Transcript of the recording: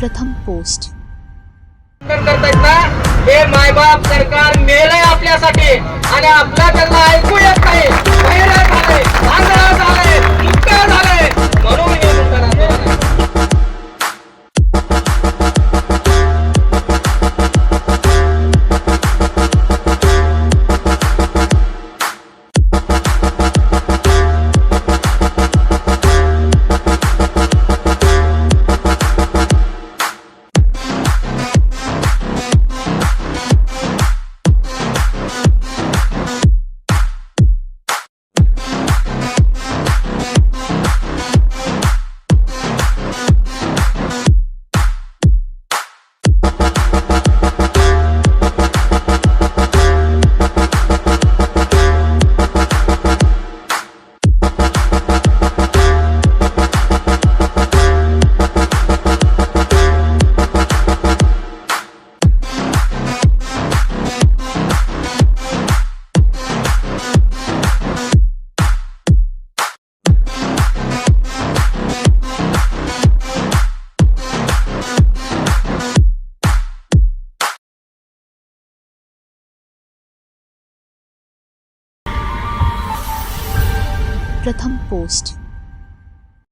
प्रथम पोस्ट. हे मायबाप सरकार मेलं आपल्यासाठी आणि आपला त्यांना ऐकू येत नाही. प्रथम पोस्ट